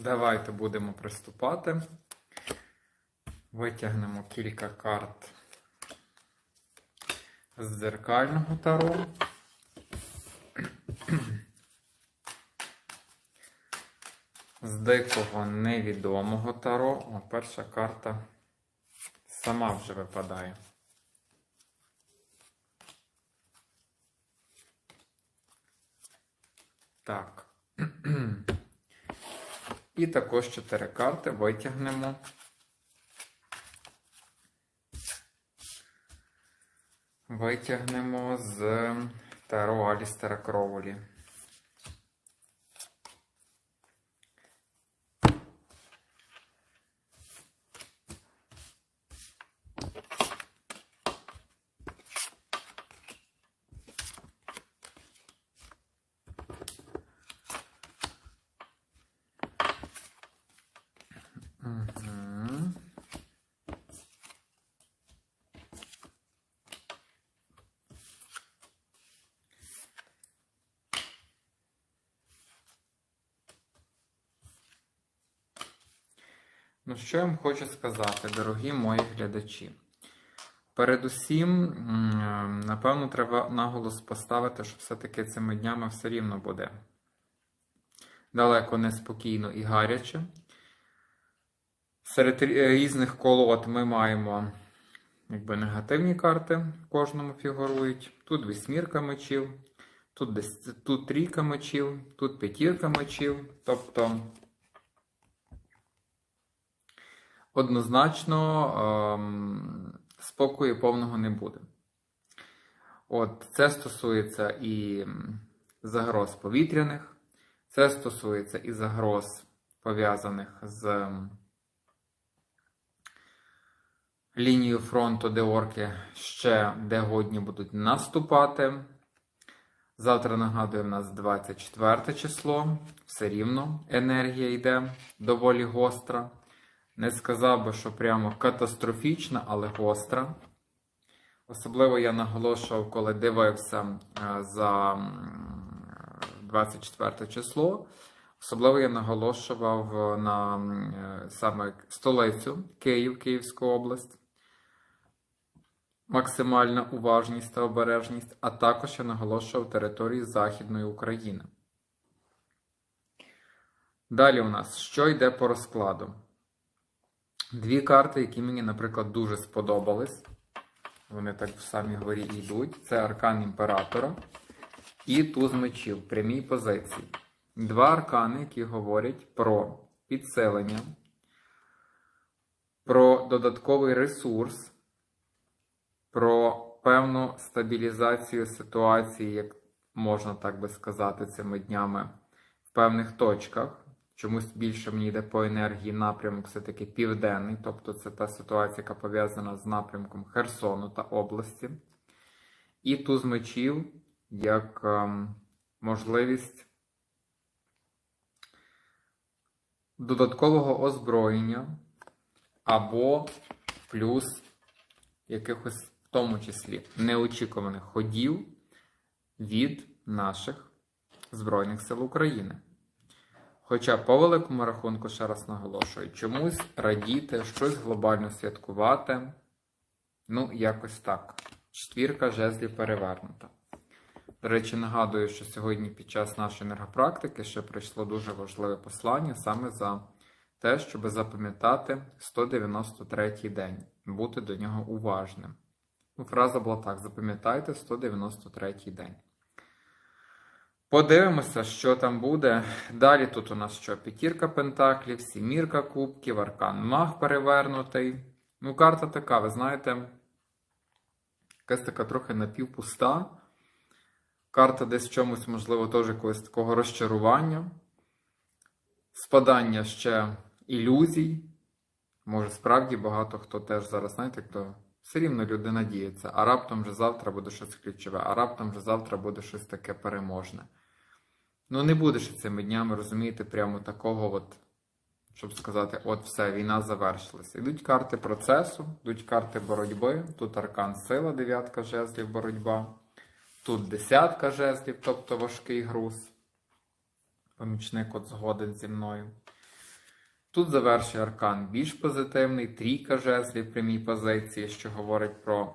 Давайте будемо приступати. Витягнемо кілька карт з дзеркального таро. З дикого невідомого таро. О, перша карта сама вже випадає. Так. І також 4 карти витягнемо. Витягнемо з Таро Алістера Кроулі. Ну, що я вам хочу сказати, дорогі мої глядачі? Передусім, напевно, треба наголос поставити, що все-таки цими днями все рівно буде далеко неспокійно і гаряче. Серед різних колод ми маємо якби, негативні карти в кожному фігурують. Тут вісьмірка мечів, тут, тут трійка мечів, тут п'ятірка мечів. Тобто однозначно ем, спокою повного не буде. От це стосується і загроз повітряних, це стосується і загроз пов'язаних з лінією фронту, де орки ще де годні будуть наступати. Завтра нагадую, в нас 24 число. Все рівно енергія йде доволі гостра. Не сказав би, що прямо катастрофічна, але гостра. Особливо я наголошував, коли дивився е, за 24 число. Особливо я наголошував на е, саме столицю Київ, Київську область. Максимальна уважність та обережність, а також я наголошував території Західної України. Далі у нас що йде по розкладу? Дві карти, які мені, наприклад, дуже сподобались. Вони так в самій горі йдуть. Це аркан імператора і туз мечів в прямій позиції. Два аркани, які говорять про підсилення, про додатковий ресурс, про певну стабілізацію ситуації, як можна так би сказати, цими днями в певних точках. Чомусь більше мені йде по енергії напрямок все-таки південний, тобто це та ситуація, яка пов'язана з напрямком Херсону та області. І туз мечів як ем, можливість додаткового озброєння або плюс якихось, в тому числі, неочікуваних ходів від наших Збройних сил України. Хоча по великому рахунку, ще раз наголошую, чомусь радіти, щось глобально святкувати. Ну, якось так. Четвірка жезлів перевернута. До речі, нагадую, що сьогодні під час нашої енергопрактики ще прийшло дуже важливе послання саме за те, щоб запам'ятати 193-й день, бути до нього уважним. Ну, фраза була так: запам'ятайте 193-й день. Подивимося, що там буде. Далі тут у нас що? П'ятірка пентаклів, сімірка кубків, аркан маг перевернутий. Ну, карта така, ви знаєте, якась така трохи напівпуста. Карта десь в чомусь, можливо, теж якогось такого розчарування, спадання ще ілюзій. Може, справді багато хто теж зараз, знаєте, хто все рівно люди надіються, а раптом вже завтра буде щось ключове, а раптом вже завтра буде щось таке переможне. Ну, не буде ще цими днями, розумієте, прямо такого, от, щоб сказати, от все, війна завершилася. Йдуть карти процесу, йдуть карти боротьби, тут аркан сила, дев'ятка жезлів, боротьба, тут десятка жезлів, тобто важкий груз. Помічник от згоден зі мною. Тут завершує аркан більш позитивний, трійка жезлів прямій позиції, що говорить про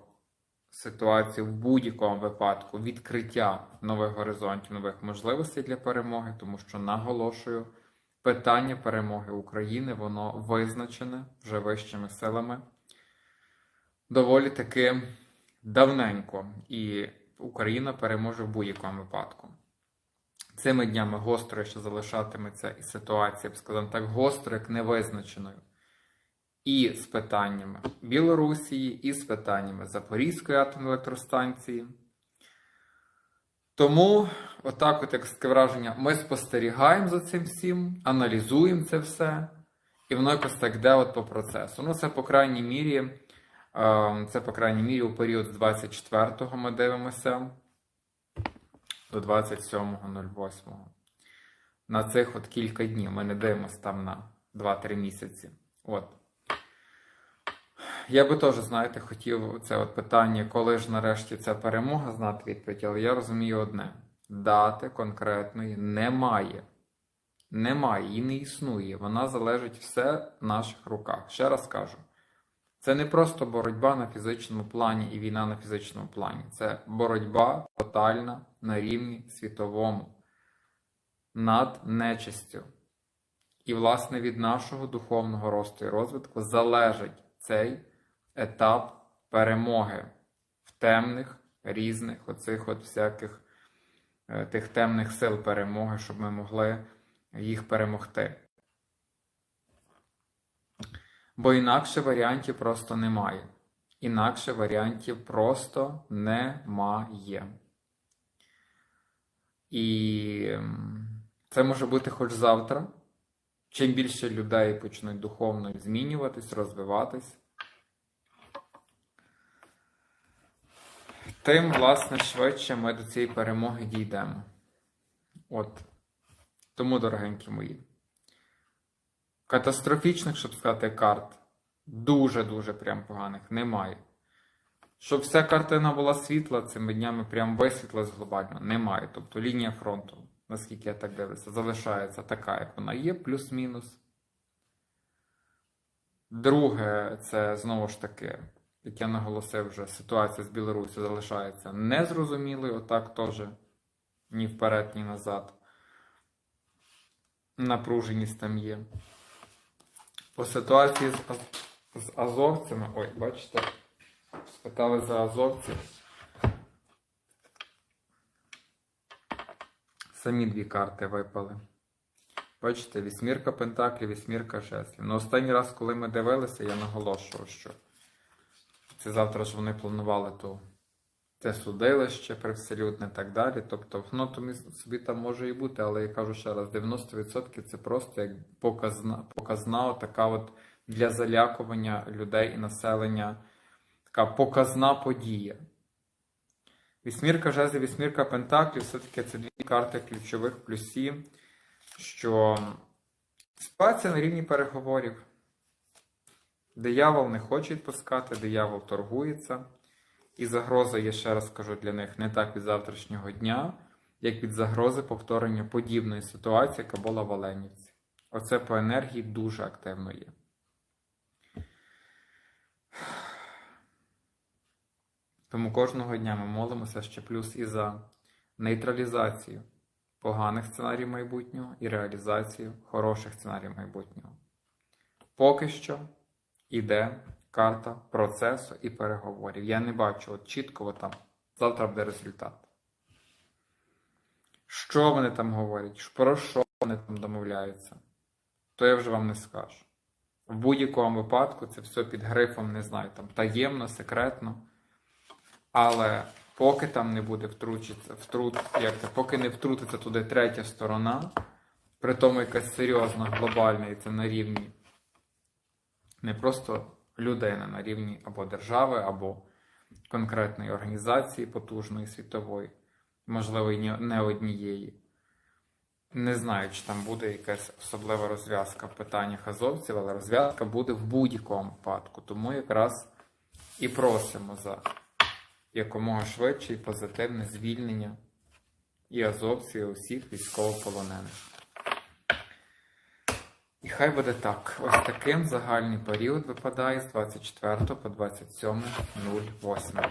ситуацію в будь-якому випадку, відкриття нових горизонтів, нових можливостей для перемоги, тому що наголошую, питання перемоги України воно визначене вже вищими силами доволі таки давненько, і Україна переможе в будь-якому випадку. Цими днями гострою ще залишатиметься і ситуація, я б сказав так, гостро, як невизначеною. І з питаннями Білорусії, і з питаннями Запорізької атомної електростанції. Тому, отак, от таке враження, ми спостерігаємо за цим всім, аналізуємо це все, і воно якось так йде от по процесу. Ну, це, по крайній мірі, е, це, по крайній мірі, у період з 24-го ми дивимося до 27.08. На цих от кілька днів ми не дивимося там на 2-3 місяці. От. Я би теж, знаєте, хотів це от питання, коли ж нарешті ця перемога знати відповідь, але я розумію одне: дати конкретної немає. Немає і не існує. Вона залежить все в наших руках. Ще раз кажу. Це не просто боротьба на фізичному плані і війна на фізичному плані. Це боротьба тотальна на рівні світовому над нечистю. І, власне, від нашого духовного росту і розвитку залежить цей етап перемоги в темних, різних, оцих от всяких е, тих темних сил перемоги, щоб ми могли їх перемогти. Бо інакше варіантів просто немає. Інакше варіантів просто немає. І це може бути хоч завтра. Чим більше людей почнуть духовно змінюватись, розвиватись, тим, власне, швидше ми до цієї перемоги дійдемо. От. Тому, дорогенькі мої, катастрофічних, щоб сказати, карт, дуже-дуже прям поганих немає. Щоб вся картина була світла, цими днями прям висвітлилась глобально, немає. Тобто лінія фронту, наскільки я так дивлюся, залишається така, як вона є, плюс-мінус. Друге, це знову ж таки, як я наголосив вже, ситуація з Білорусі залишається незрозумілою, отак теж ні вперед, ні назад. Напруженість там є. По ситуації з, з азовцями, ой, бачите, спитали за азовців. Самі дві карти випали. Бачите, вісьмірка пентаклів, вісьмірка жезлів. Ну, останній раз, коли ми дивилися, я наголошував, що це завтра ж вони планували то це судилище привселюдне і так далі. Тобто, воно то собі там може і бути, але я кажу ще раз: 90% це просто як показна, показна така от для залякування людей і населення, така показна подія. Вісьмірка жезлів, вісьмірка пентаклів, все-таки це дві карти ключових плюсів, що ситуація на рівні переговорів. Диявол не хоче відпускати, диявол торгується. І загроза, я ще раз кажу, для них не так від завтрашнього дня, як від загрози повторення подібної ситуації, яка була в Оленівці. Оце по енергії дуже активно є. Тому кожного дня ми молимося ще плюс і за нейтралізацію поганих сценаріїв майбутнього і реалізацію хороших сценаріїв майбутнього. Поки що іде карта процесу і переговорів. Я не бачу от чітко там завтра буде результат. Що вони там говорять, про що вони там домовляються, то я вже вам не скажу. В будь-якому випадку це все під грифом, не знаю, там таємно, секретно. Але поки там не буде втручиться, втрут, як це, поки не втрутиться туди третя сторона, при тому якась серйозна, глобальна, і це на рівні не просто людина на рівні або держави, або конкретної організації потужної світової, можливо, і не однієї. Не знаю, чи там буде якась особлива розв'язка в питаннях азовців, але розв'язка буде в будь-якому випадку. Тому якраз і просимо за якомога швидше і позитивне звільнення і азовців, і усіх військовополонених. І хай буде так. Ось таким загальний період випадає з 24 по 27.08.